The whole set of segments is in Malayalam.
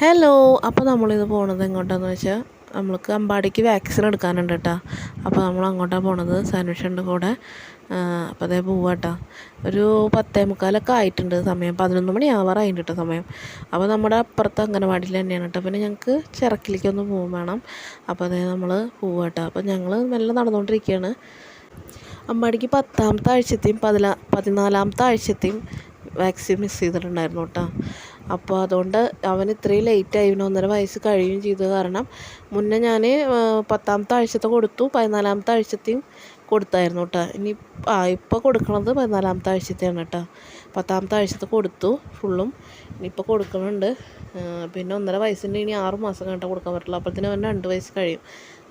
ഹലോ അപ്പോൾ നമ്മളിത് പോണത് എങ്ങോട്ടാന്ന് വെച്ചാൽ നമ്മൾക്ക് അമ്പാടിക്ക് വാക്സിൻ എടുക്കാനുണ്ട് കേട്ടോ അപ്പോൾ നമ്മൾ അങ്ങോട്ടാണ് പോണത് സാനുഷന്റെ കൂടെ. അപ്പോൾ അതേ പോവാട്ടോ ഒരു പത്തേ മുക്കാലൊക്കെ ആയിട്ടുണ്ട് സമയം. പതിനൊന്ന് മണി ആവാറായിട്ടുണ്ട് കേട്ടോ സമയം. അപ്പോൾ നമ്മുടെ അപ്പുറത്ത് അംഗനവാടിയിൽ തന്നെയാണ് കേട്ടോ പിന്നെ ഞങ്ങൾക്ക് ചിറക്കിലേക്കൊന്ന് പോകും വേണം. അപ്പോൾ അതേ നമ്മൾ പോവാട്ടോ അപ്പോൾ ഞങ്ങൾ മെല്ലെ നടന്നുകൊണ്ടിരിക്കുകയാണ് അമ്പാടിക്ക് പത്താമത്തെ ആഴ്ചത്തെയും പതിനാ പതിനാലാമത്തെ ആഴ്ചത്തെയും വാക്സിൻ മിസ് ചെയ്തിട്ടുണ്ടായിരുന്നു കേട്ടോ അപ്പോൾ അതുകൊണ്ട് അവൻ ഇത്രയും ലേറ്റ് ആയി ഒന്നര വയസ്സ് കഴിയുകയും ചെയ്തു കാരണം മുന്നേ ഞാൻ പത്താമത്തെ ആഴ്ചത്തെ കൊടുത്തു പതിനാലാമത്തെ ആഴ്ചത്തെയും കൊടുത്തായിരുന്നു കേട്ടോ. ഇനി ആ ഇപ്പോൾ കൊടുക്കണത് പതിനാലാമത്തെ ആഴ്ചത്തെയാണ് കേട്ടോ. പത്താമത്തെ ആഴ്ചത്തെ കൊടുത്തു ഫുള്ളും ഇനിയിപ്പോൾ കൊടുക്കുന്നുണ്ട് പിന്നെ ഒന്നര വയസ്സിന്റെ ഇനി ആറ് മാസം കഴിഞ്ഞിട്ട് കൊടുക്കാൻ പറ്റില്ല അപ്പോഴത്തേനും അവൻ രണ്ട് വയസ്സ് കഴിയും.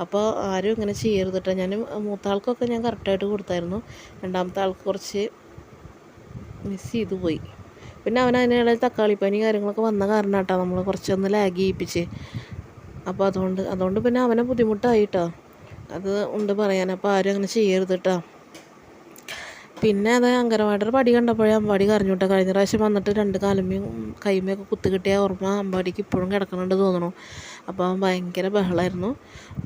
അപ്പോൾ ആരും ഇങ്ങനെ ചെയ്യരുത് കേട്ടോ. ഞാൻ മൂത്ത ആൾക്കൊക്കെ ഞാൻ കറക്റ്റായിട്ട് കൊടുത്തായിരുന്നു. രണ്ടാമത്തെ ആൾക്ക് കുറച്ച് മിസ് ചെയ്തു പോയി. പിന്നെ അവൻ അതിനിടയിൽ തക്കാളിപ്പനി കാര്യങ്ങളൊക്കെ വന്ന കാരണം കേട്ടോ നമ്മൾ കുറച്ചൊന്ന് ലാഗ് ചെയ്യിപ്പിച്ച്. അപ്പോൾ അതുകൊണ്ട് അതുകൊണ്ട് പിന്നെ അവനെ ബുദ്ധിമുട്ടായിട്ടോ അത് ഉണ്ട് പറയാൻ. അപ്പോൾ ആരും അങ്ങനെ ചെയ്യരുത് കേട്ടോ പിന്നെ അത് അങ്കനവാടിയുടെ പടി കണ്ടപ്പോഴേ അമ്പാടി കരഞ്ഞു കേട്ടോ കഴിഞ്ഞ പ്രാവശ്യം വന്നിട്ട് രണ്ട് കാലുമ്മയും കൈമയൊക്കെ കുത്തു കിട്ടിയ ഓർമ്മ അമ്പാടിക്ക് ഇപ്പോഴും കിടക്കണുണ്ട് തോന്നണു അപ്പോൾ അവൻ ഭയങ്കര ബഹളമായിരുന്നു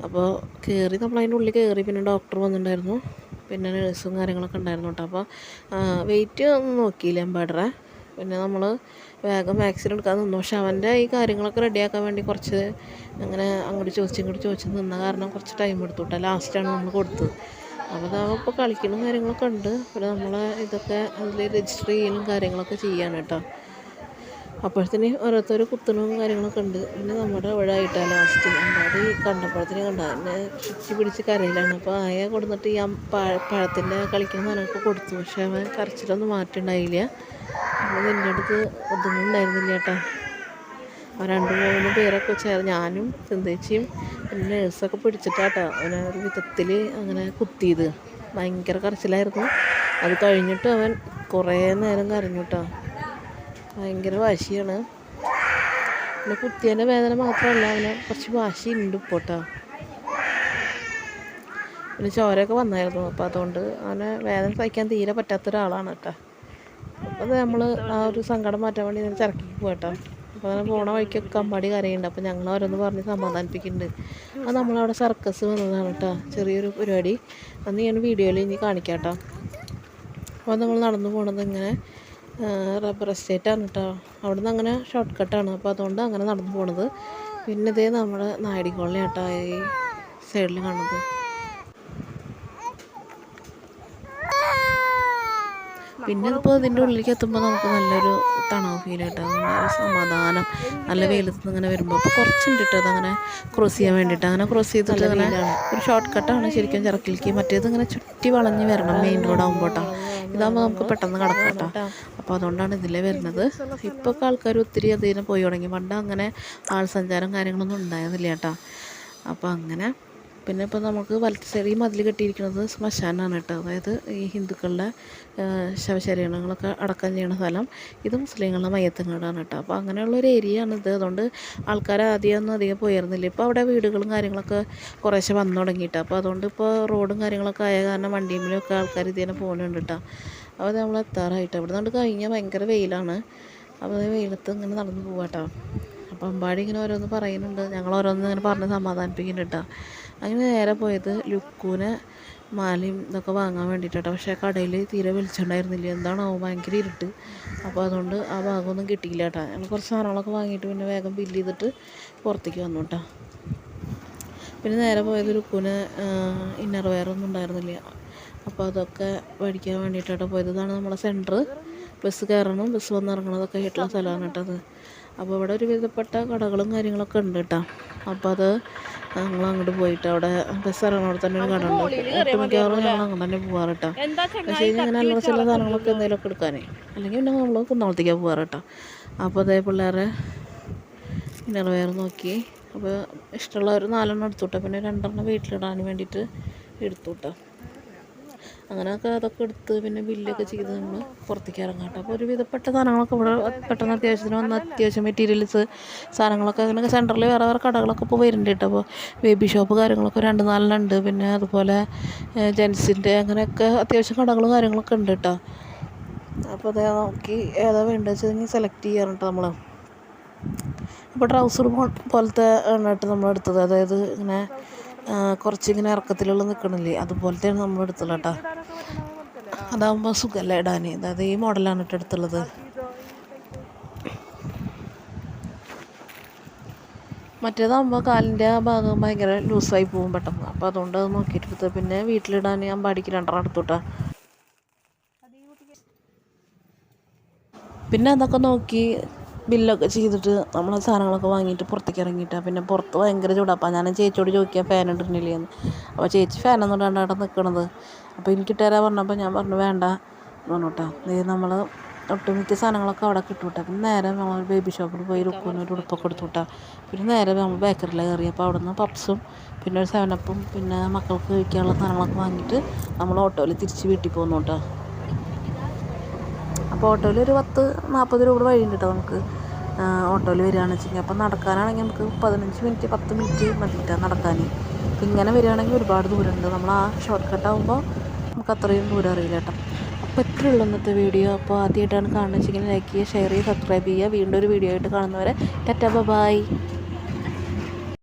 അപ്പോൾ കയറി നമ്മൾ അതിന്റെ ഉള്ളിൽ കയറി പിന്നെ ഡോക്ടർ വന്നിട്ടുണ്ടായിരുന്നു. പിന്നെ നേഴ്സും കാര്യങ്ങളൊക്കെ ഉണ്ടായിരുന്നു കേട്ടോ അപ്പോൾ വെയിറ്റ് ഒന്നും നോക്കിയില്ല അമ്പാടറെ പിന്നെ നമ്മൾ വേഗം വാക്സിൻ എടുക്കാൻ നിന്നു. പക്ഷെ അവന്റെ ഈ കാര്യങ്ങളൊക്കെ റെഡിയാക്കാൻ വേണ്ടി കുറച്ച് അങ്ങനെ അങ്ങോട്ട് ചോദിച്ച് ഇങ്ങോട്ട് ചോദിച്ച് നിന്ന കാരണം കുറച്ച് ടൈം എടുത്തു കേട്ടോ ലാസ്റ്റാണ് നമ്മൾ കൊടുത്തത്. അപ്പോൾ അതാവുമ്പോൾ ഇപ്പോൾ കളിക്കുന്ന കാര്യങ്ങളൊക്കെ ഉണ്ട്. പിന്നെ നമ്മൾ ഇതൊക്കെ അതിൽ രജിസ്റ്റർ ചെയ്യലും കാര്യങ്ങളൊക്കെ ചെയ്യാണ് കേട്ടോ അപ്പോഴത്തേന് ഓരോരുത്തർ കുത്തണതും കാര്യങ്ങളൊക്കെ ഉണ്ട്. പിന്നെ നമ്മുടെ അവിടെ ആയിട്ടാണ് ലാസ്റ്റ് അമ്പാടി കണ്ടപ്പോഴത്തേന് കണ്ട? എന്നെ ചുറ്റി പിടിച്ച് കരയിലാണ്. അപ്പോൾ ആയ കൊടുന്നിട്ട് ഈ പഴ പഴത്തിന്റെ കളിക്കുന്ന സാധനമൊക്കെ കൊടുത്തു. പക്ഷേ അവൻ കരച്ചിലൊന്നും മാറ്റുണ്ടായില്ല. അപ്പോൾ എന്റെ അടുത്ത് ഒതുങ്ങുന്നുണ്ടായിരുന്നില്ല കേട്ടോ അവൻ രണ്ട് മൂന്ന് പേരൊക്കെ ചേർന്ന് ഞാനും ചിന്തേച്ചിയും പിന്നെ നേഴ്സൊക്കെ പിടിച്ചിട്ടാട്ടോ അവനെ ഒരു വിധത്തിൽ അങ്ങനെ കുത്തിയത്. ഭയങ്കര കരച്ചിലായിരുന്നു. അത് കഴിഞ്ഞിട്ട് അവൻ കുറേ നേരം കരഞ്ഞു കേട്ടോ ഭയങ്കര വാശിയാണ്. പിന്നെ കുത്തിയതിന്റെ വേദന മാത്രമല്ല അവന് കുറച്ച് വാശിയുണ്ട് ഇപ്പോൾ കേട്ടോ പിന്നെ ചോരയൊക്കെ വന്നായിരുന്നു അപ്പോൾ അതുകൊണ്ട് അവനെ വേദന സഹിക്കാൻ തീരെ പറ്റാത്ത ഒരാളാണ് കേട്ടോ അപ്പോൾ നമ്മൾ ആ ഒരു സങ്കടം മാറ്റാൻ വേണ്ടി ഞാൻ ചിറക്കി പോയിട്ടോ അപ്പോൾ അങ്ങനെ പോണ വഴിക്കൊക്കെ അമ്പാടി കരയുണ്ട്. അപ്പോൾ ഞങ്ങൾ ഓരോന്ന് പറഞ്ഞ് സമാധാനിപ്പിക്കുന്നുണ്ട്. അത് നമ്മളവിടെ സർക്കസ് വന്നതാണ് കേട്ടോ ചെറിയൊരു പരിപാടി. അന്ന് ഞാൻ വീഡിയോയിൽ ഇനി കാണിക്കാം കേട്ടോ അപ്പോൾ നമ്മൾ നടന്നു പോണത് ഇങ്ങനെ റബ്ബർ എസ്റ്റേറ്റാണ് കേട്ടോ അവിടെ നിന്ന് അങ്ങനെ ഷോർട്ട് കട്ടാണ് അപ്പോൾ അതുകൊണ്ട് അങ്ങനെ നടന്നു പോണത്. പിന്നെ ഇതേ നമ്മൾ നായടിക്കോളിനെ കോളനി കേട്ടോ ഈ സൈഡിൽ കാണുന്നത്. പിന്നെ ഇപ്പോൾ ഇതിന്റെ ഉള്ളിലേക്ക് എത്തുമ്പോൾ നമുക്ക് നല്ലൊരു തണവ് ഫീൽ കേട്ടോ നല്ലൊരു സമാധാനം. നല്ല വെയിലത്ത് ഇങ്ങനെ വരുമ്പോൾ അപ്പോൾ കുറച്ചുണ്ട് കേട്ടോ അതങ്ങനെ ക്രോസ് ചെയ്യാൻ വേണ്ടിയിട്ട് അങ്ങനെ ക്രോസ് ചെയ്തിട്ട് അങ്ങനെ ഒരു ഷോർട്ട് കട്ടാണ് ശരിക്കും ചിറക്കിലേക്ക് മറ്റേത് ഇങ്ങനെ ചുറ്റി വളഞ്ഞ് വരണം. മെയിൻ റോഡ് ആകുമ്പോൾ കേട്ടോ ഇതാകുമ്പോൾ നമുക്ക് പെട്ടെന്ന് കിടക്കാം കേട്ടോ അപ്പോൾ അതുകൊണ്ടാണ് ഇതിലേ വരുന്നത്. ഇപ്പോൾ ഒക്കെ ആൾക്കാർ ഒത്തിരി അതിനെ പോയി തുടങ്ങി. പണ്ട് അങ്ങനെ ആൾ സഞ്ചാരം കാര്യങ്ങളൊന്നും ഉണ്ടായിരുന്നില്ല കേട്ടോ. അപ്പോൾ അങ്ങനെ പിന്നെ ഇപ്പോൾ നമുക്ക് വലത്ത് മതിൽ കെട്ടിയിരിക്കുന്നത് ശ്മശാനാണ് കേട്ടോ. അതായത് ഈ ഹിന്ദുക്കളുടെ ശവശരീരങ്ങളൊക്കെ അടക്കം ചെയ്യുന്ന സ്ഥലം. ഇത് മുസ്ലിങ്ങളുടെ മയ്യത്തങ്ങാടാണ് കേട്ടോ. അപ്പോൾ അങ്ങനെയുള്ളൊരു ഏരിയ ആണ് ഇത്. അതുകൊണ്ട് ആൾക്കാർ ആദ്യമൊന്നും അധികം പോയിരുന്നില്ല. ഇപ്പോൾ അവിടെ വീടുകളും കാര്യങ്ങളൊക്കെ കുറേശ്ശെ വന്നു തുടങ്ങിയിട്ട്. അപ്പോൾ അതുകൊണ്ട് ഇപ്പോൾ റോഡും കാര്യങ്ങളൊക്കെ ആയ കാരണം വണ്ടിയിലൊക്കെ ആൾക്കാർ ഇതിനെ പോകുന്നുണ്ട് കേട്ടോ. അപ്പോൾ നമ്മൾ എത്താറായിട്ട്. അവിടെ നിന്ന് കഴിഞ്ഞാൽ ഭയങ്കര വെയിലാണ്. അപ്പോൾ വെയിലത്ത് ഇങ്ങനെ നടന്നു പോവാട്ടോ. അപ്പം അമ്പാടി ഇങ്ങനെ ഓരോന്ന് പറയുന്നുണ്ട്. ഞങ്ങൾ ഓരോന്ന് ഇങ്ങനെ പറഞ്ഞ് സമാധാനിപ്പിക്കുന്നുണ്ട് കേട്ടോ. അങ്ങനെ നേരെ പോയത് ലുക്കൂനെ മാലയും ഇതൊക്കെ വാങ്ങാൻ വേണ്ടിയിട്ടോ പക്ഷേ കടയിൽ തീരെ വെളിച്ചുണ്ടായിരുന്നില്ല എന്താണോ ഭയങ്കര ഇരുട്ട്. അപ്പോൾ അതുകൊണ്ട് ആ ഭാഗമൊന്നും കിട്ടിയില്ല കേട്ടോ ഞങ്ങൾ കുറച്ച് സാധനങ്ങളൊക്കെ വാങ്ങിയിട്ട് പിന്നെ വേഗം ബില്ല് ചെയ്തിട്ട് പുറത്തേക്ക് വന്നു കേട്ടോ. പിന്നെ നേരെ പോയത് ലുക്കൂന് ഇന്നർ വെയറൊന്നും ഉണ്ടായിരുന്നില്ല. അപ്പോൾ അതൊക്കെ മേടിക്കാൻ വേണ്ടിയിട്ടോ പോയത്. ഇതാണ് നമ്മളെ സെന്റർ ബസ് കയറണം. ബസ് വന്നിറങ്ങണതൊക്കെ ആയിട്ടുള്ള സ്ഥലമാണ് കേട്ടത് അപ്പോൾ ഇവിടെ ഒരു വിധപ്പെട്ട കടകളും കാര്യങ്ങളൊക്കെ ഉണ്ട് കേട്ടോ. അപ്പോൾ അത് ഞങ്ങൾ അങ്ങോട്ട് പോയിട്ട് അവിടെ ബസ് ഇറങ്ങുന്നവിടെ തന്നെ ഒരു കട ഉണ്ട്. ഒട്ടുമിക്കവാറും ഞങ്ങൾ അങ്ങനെ തന്നെ പോകാറ് കേട്ടോ പക്ഷേ ഇങ്ങനെ അല്ലറ ചില സാധനങ്ങളൊക്കെ എന്തെങ്കിലുമൊക്കെ എടുക്കാനേ. അല്ലെങ്കിൽ പിന്നെ നമ്മൾ കുന്നോളത്തേക്കാണ് കേട്ടോ അപ്പോൾ അതേ പിള്ളേരെ ഇന്നർ വെയർ നോക്കി. അപ്പോൾ ഇഷ്ടമുള്ള ഒരു നാലെണ്ണം എടുത്തു പിന്നെ രണ്ടെണ്ണം വീട്ടിലിടാൻ വേണ്ടിയിട്ട് എടുത്തു കേട്ടോ അങ്ങനെയൊക്കെ അതൊക്കെ എടുത്ത് പിന്നെ ബില്ലൊക്കെ ചെയ്ത് നമ്മൾ പുറത്തേക്ക് ഇറങ്ങാം കേട്ടോ. അപ്പോൾ ഒരു വിധപ്പെട്ട സാധനങ്ങളൊക്കെ ഇവിടെ പെട്ടെന്ന് അത്യാവശ്യത്തിന് വന്ന അത്യാവശ്യം മെറ്റീരിയൽസ് സാധനങ്ങളൊക്കെ അങ്ങനെ സെന്ററിൽ വേറെ വേറെ കടകളൊക്കെ ഇപ്പോൾ വരുന്നുണ്ട് കേട്ടോ. അപ്പോൾ ബേബി ഷോപ്പ് കാര്യങ്ങളൊക്കെ രണ്ട് നാലിലുണ്ട് പിന്നെ അതുപോലെ ജെൻസിന്റെ അങ്ങനെയൊക്കെ അത്യാവശ്യം കടകളും കാര്യങ്ങളൊക്കെ ഉണ്ട് കേട്ടോ. അപ്പോൾ അതേ നോക്കി ഏതാ വേണ്ടത് വെച്ചാൽ സെലക്ട് ചെയ്യാറുണ്ട് നമ്മൾ അപ്പോൾ ട്രൗസർ പോലത്തെ ആണ് കേട്ടോ നമ്മൾ എടുത്തത്. അതായത് ഇങ്ങനെ കുറച്ചിങ്ങനെ ഇറക്കത്തിലുള്ള നിൽക്കണില്ലേ അതുപോലത്തെയാണ് നമ്മൾ എടുത്തുള്ളത് കേട്ടോ അതാകുമ്പോൾ സുഖമല്ല ഇടാൻ അതായത് ഈ മോഡലാണ് കേട്ടോ എടുത്തുള്ളത്. മറ്റേതാകുമ്പോൾ കാലിന്റെ ആ ഭാഗം ഭയങ്കര ലൂസായി പോകും പെട്ടെന്ന്. അപ്പോൾ അതുകൊണ്ട് അത് നോക്കിയിട്ട് എടുത്ത് പിന്നെ വീട്ടിലിടാൻ ഞാൻ പാടിക്ക് രണ്ടെണ്ണം എടുത്തുട്ടാ പിന്നെ അതൊക്കെ നോക്കി ബില്ലൊക്കെ ചെയ്തിട്ട് നമ്മൾ സാധനങ്ങളൊക്കെ വാങ്ങിയിട്ട് പുറത്തേക്ക് ഇറങ്ങിയിട്ടാണ് പിന്നെ പുറത്ത് ഭയങ്കര ചൂടാണ് അപ്പോൾ ഞാൻ ചേച്ചിയോട് ചോദിക്കുക ഫാൻ ഇട്ടിട്ടില്ലേ? എന്ന്. അപ്പോൾ ചേച്ചി ഫാനൊന്നും ഇടാണ്ട് അവിടെ നിൽക്കണത് അപ്പോൾ എനിക്ക് ഇട്ടുതരാ പറഞ്ഞപ്പോൾ ഞാൻ പറഞ്ഞു വേണ്ട. പറഞ്ഞുട്ടാ. നമ്മൾ ഒട്ടുമിക്ക സാധനങ്ങളൊക്കെ അവിടെ കിട്ടൂട്ടാ. പിന്നെ നേരെ നമ്മൾ ബേബി ഷോപ്പിൽ പോയി റുക്കുവിന് ഒരു ഉടുപ്പൊക്കെ എടുത്തുട്ടാ. പിന്നെ നേരെ നമ്മൾ ബേക്കറിയിൽ കയറി അപ്പോൾ അവിടെ നിന്ന് പപ്സും പിന്നെ ഒരു സെവനപ്പും പിന്നെ മക്കൾക്ക് കഴിക്കാനുള്ള സാധനങ്ങളൊക്കെ വാങ്ങിയിട്ട് നമ്മൾ ഓട്ടോയിൽ തിരിച്ച് വീട്ടിൽ പോകുന്നു കേട്ടോ അപ്പോൾ ഓട്ടോയിൽ ഒരു പത്ത് നാൽപ്പത് രൂപ വഴിയുണ്ട് കേട്ടോ നമുക്ക്. ഓട്ടോയിൽ വരികയാണെന്ന് വെച്ചെങ്കിൽ അപ്പോൾ നടക്കാനാണെങ്കിൽ നമുക്ക് പതിനഞ്ച് മിനിറ്റ് പത്ത് മിനിറ്റ് മതിയിട്ടാ നടക്കാൻ അപ്പം ഇങ്ങനെ വരികയാണെങ്കിൽ ഒരുപാട് ദൂരമുണ്ട്. നമ്മൾ ആ ഷോർട്ട് കട്ട് ആകുമ്പോൾ നമുക്ക് അത്രയും ദൂരം അറിയില്ല കേട്ടോ. അപ്പോൾ ഉള്ളു ഇന്നത്തെ വീഡിയോ അപ്പോൾ ആദ്യമായിട്ടാണ് കാണുന്നത് വെച്ചെങ്കിൽ ലൈക്ക് ചെയ്യുക ഷെയർ ചെയ്യുക സബ്സ്ക്രൈബ് ചെയ്യുക. വീണ്ടും ഒരു വീഡിയോ ആയിട്ട് കാണുന്നവരെ ടാറ്റ ബൈ.